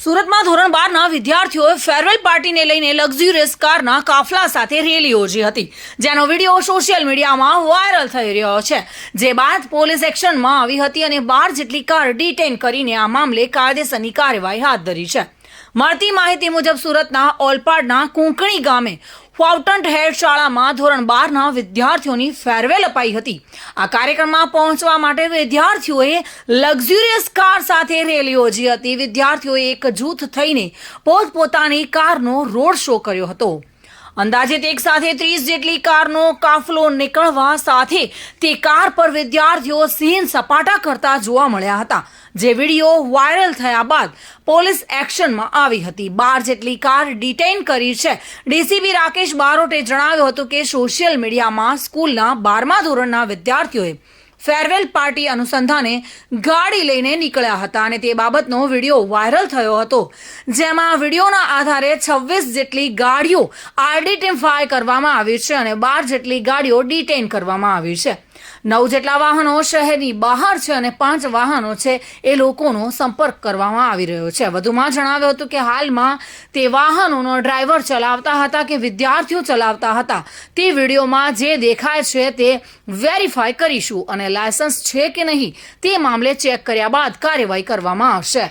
સુરતમાં ધોરણ બારના વિદ્યાર્થીઓએ ફેરવેલ પાર્ટીને લઈને લક્ઝુરિયસ કારના કાફલા સાથે રેલી યોજી હતી, જેનો વીડિયો સોશિયલ મીડિયામાં વાયરલ થઈ રહ્યો છે. જે બાદ પોલીસ એક્શનમાં આવી હતી અને બાર જેટલી કાર ડિટેન કરીને આ મામલે કાયદેસરની કાર્યવાહી હાથ ધરી છે. મળતી માહિતી મુજબ સુરતના ઓલપાડના કુંકણી ગામે ફાઉટન્ટ હેડ શાળામાં ધોરણ બારના વિદ્યાર્થીઓની ફેરવેલ અપાઈ હતી. આ કાર્યક્રમમાં પહોંચવા માટે વિદ્યાર્થીઓએ લક્ઝુરિયસ કાર સાથે રેલી યોજી હતી. વિદ્યાર્થીઓએ એક જૂથ થઈને પોતપોતાની કારનો રોડ શો કર્યો હતો. અંદાજિત એક સાથે ત્રીસ જેટલી કારનો કાફલો નીકળવા સાથે તે કાર પર વિદ્યાર્થીઓ સીન સપાટા કરતા જોવા મળ્યા હતા. જે વીડિયો વાયરલ થયા બાદ પોલીસ એક્શનમાં આવી હતી. બાર જેટલી કાર ડિટેઇન કરી છે. ડીસીપી રાકેશ બારોટે જણાવ્યું હતું કે સોશિયલ મીડિયામાં સ્કૂલના બારમા ધોરણના વિદ્યાર્થીઓએ ફેરવેલ પાર્ટી અનુસંધાને ગાડી લઈને નીકળ્યા હતા અને તે બાબતનો વીડિયો વાયરલ થયો હતો, જેમાં વિડીયોના આધારે છવ્વીસ જેટલી ગાડીઓ આઈડેન્ટિફાય કરવામાં આવી છે અને બાર જેટલી ગાડીઓ ડિટેન કરવામાં આવી છે. નવ જેટલા વાહનો શહેરની બહાર છે અને પાંચ વાહનો છે એ લોકોનો સંપર્ક કરવામાં આવી રહ્યો છે. વધુમાં જણાવ્યું હતું કે હાલમાં તે વાહનોનો ડ્રાઈવર ચલાવતા હતા કે વિદ્યાર્થીઓ ચલાવતા હતા તે વિડીયોમાં જે દેખાય છે તે વેરીફાઈ કરીશું અને લાયસન્સ છે કે નહીં તે મામલે ચેક કર્યા બાદ કાર્યવાહી કરવામાં આવશે.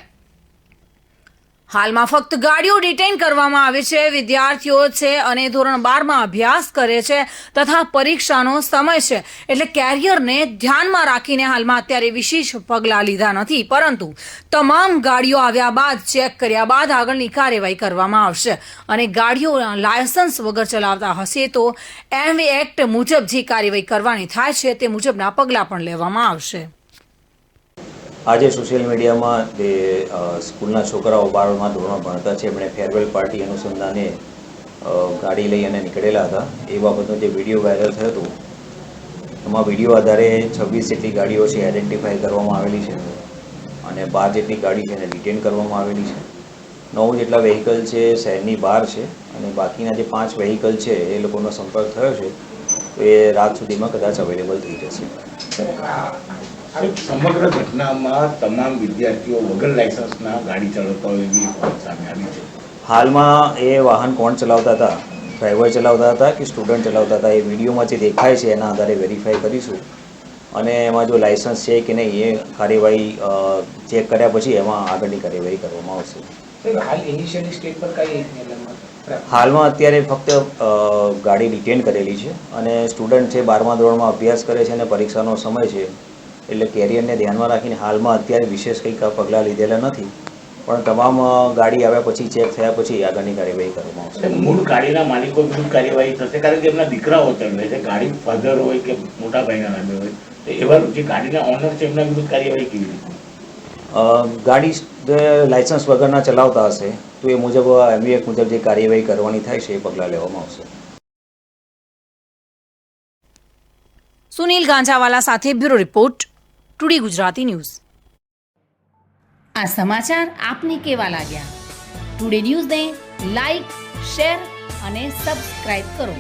હાલમાં ફક્ત ગાડીઓ ડિટેન કરવામાં આવે છે, વિદ્યાર્થીઓ છે અને ધોરણ બારમાં અભ્યાસ કરે છે તથા પરીક્ષાનો સમય છે. એટલે કેરિયરને ધ્યાનમાં રાખીને હાલમાં અત્યારે વિશેષ પગલાં લીધા નથી. પરંતુ તમામ ગાડીઓ આવ્યા બાદ, ચેક કર્યા બાદ આગળની કાર્યવાહી કરવામાં આવશે. અને ગાડીઓ લાયસન્સ વગર ચલાવતા હશે તો એમ એક્ટ મુજબ જે કાર્યવાહી કરવાની થાય છે તે મુજબના પગલાં પણ લેવામાં આવશે. આજે સોશિયલ મીડિયામાં જે સ્કૂલના છોકરાઓ બારમાં ધોરણ ભણતા છે, એમણે ફેરવેલ પાર્ટી અનુસંધાને ગાડી લઈ અને નીકળેલા હતા. એ બાબતનો જે વીડિયો વાયરલ થયો હતો, એમાં વીડિયો આધારે છવ્વીસ જેટલી ગાડીઓ છે આઈડેન્ટિફાઈ કરવામાં આવેલી છે અને બાર જેટલી ગાડી છે એને ડિટેન કરવામાં આવેલી છે. નવ જેટલા વેહિકલ છે, શહેરની બહાર છે અને બાકીના જે પાંચ વેહિકલ છે, એ લોકોનો સંપર્ક થયો છે એ રાત સુધીમાં કદાચ અવેલેબલ થઈ જશે. સમગ્ર ઘટનામાં તમામ વિદ્યાર્થીઓ વગર લાયસન્સના ગાડી ચલાવતા હોય એવી વાત સામે આવી છે. હાલમાં એ વાહન કોણ ચલાવતા હતા? ડ્રાઈવર ચલાવતા હતા કે સ્ટુડન્ટ ચલાવતા હતા? એ વિડીયોમાં જે દેખાય છે એના આધારે વેરીફાઈ કરીશું. અને એમાં જો લાયસન્સ છે કે નહીં એ કાર્યવાહી ચેક કર્યા પછી એમાં આગળની કાર્યવાહી કરવામાં આવશે. હાલ ઇનિશિયલી સ્ટેજ પર કઈ હાલમાં અત્યારે ફક્ત ગાડી ડિટેન કરેલી છે અને સ્ટુડન્ટ છે બારમા ધોરણમાં અભ્યાસ કરે છે અને પરીક્ષાનો સમય છે. એટલે કેરિયરને ધ્યાનમાં રાખીને હાલમાં અત્યારે વિશેષ કંઈક પગલાં લીધેલા નથી. પણ તમામ ગાડી આવ્યા પછી ચેક થયા પછી આગળની કાર્યવાહી કરવામાં આવશે. મૂળ ગાડીના માલિકો વિરુદ્ધ કાર્યવાહી થશે કારણ કે એમના દીકરાઓ તેમને છે. ગાડી ફાધર હોય કે મોટા ભાઈના નામે હોય તો એવા જે ગાડીના ઓનર છે એમના વિરુદ્ધ કાર્યવાહી કેવી રીતે ગાડી જે લાયસન્સ વગરના ચલાવતા હશે તો એ મુજબ એમવીએક મુજબ જે કાર્યવાહી કરવાની થાય છે એ પગલાં લેવામાં આવશે. સુનિલ ગાંજાવાલા સાથે bureau report today Gujarati news આ સમાચાર આપને કેવા લાગ્યા? ટુડે ન્યૂઝને લાઈક શેર અને સબસ્ક્રાઇબ કરો.